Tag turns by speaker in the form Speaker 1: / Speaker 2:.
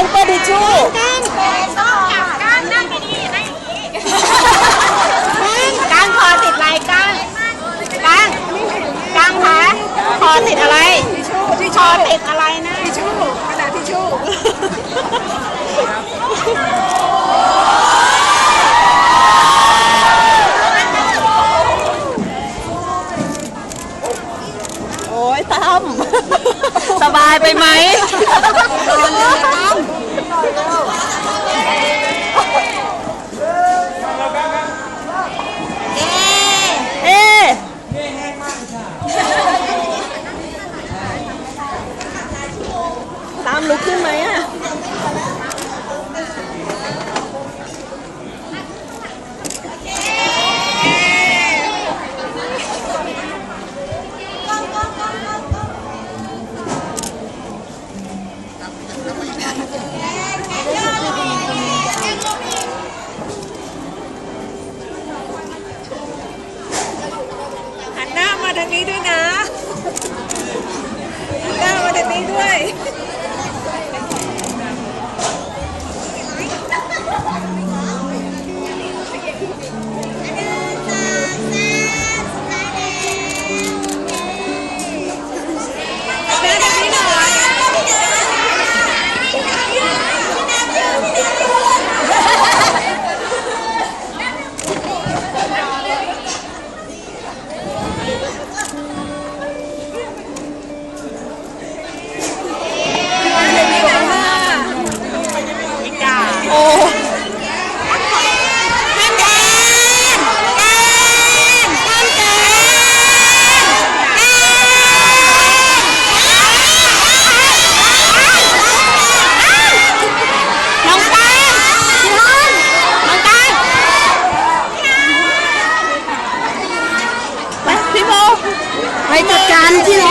Speaker 1: ก้างเปิดทิชู่กาง
Speaker 2: ต้องจับก้านนั่งดีๆนั่งอย่างนี้
Speaker 1: ก้างคอติดอะไรก้างก้างก้างคะคอติดอะไรคอติดอะไรนะ
Speaker 3: ทิชชู่กระดาษทิชชู่
Speaker 1: โอ้ยตั้มสบายไปไหมเอ๊ะตามลุกขึ้นไหมอะ
Speaker 3: หันหน้ามาทางนี้ด้วยนะ 安静。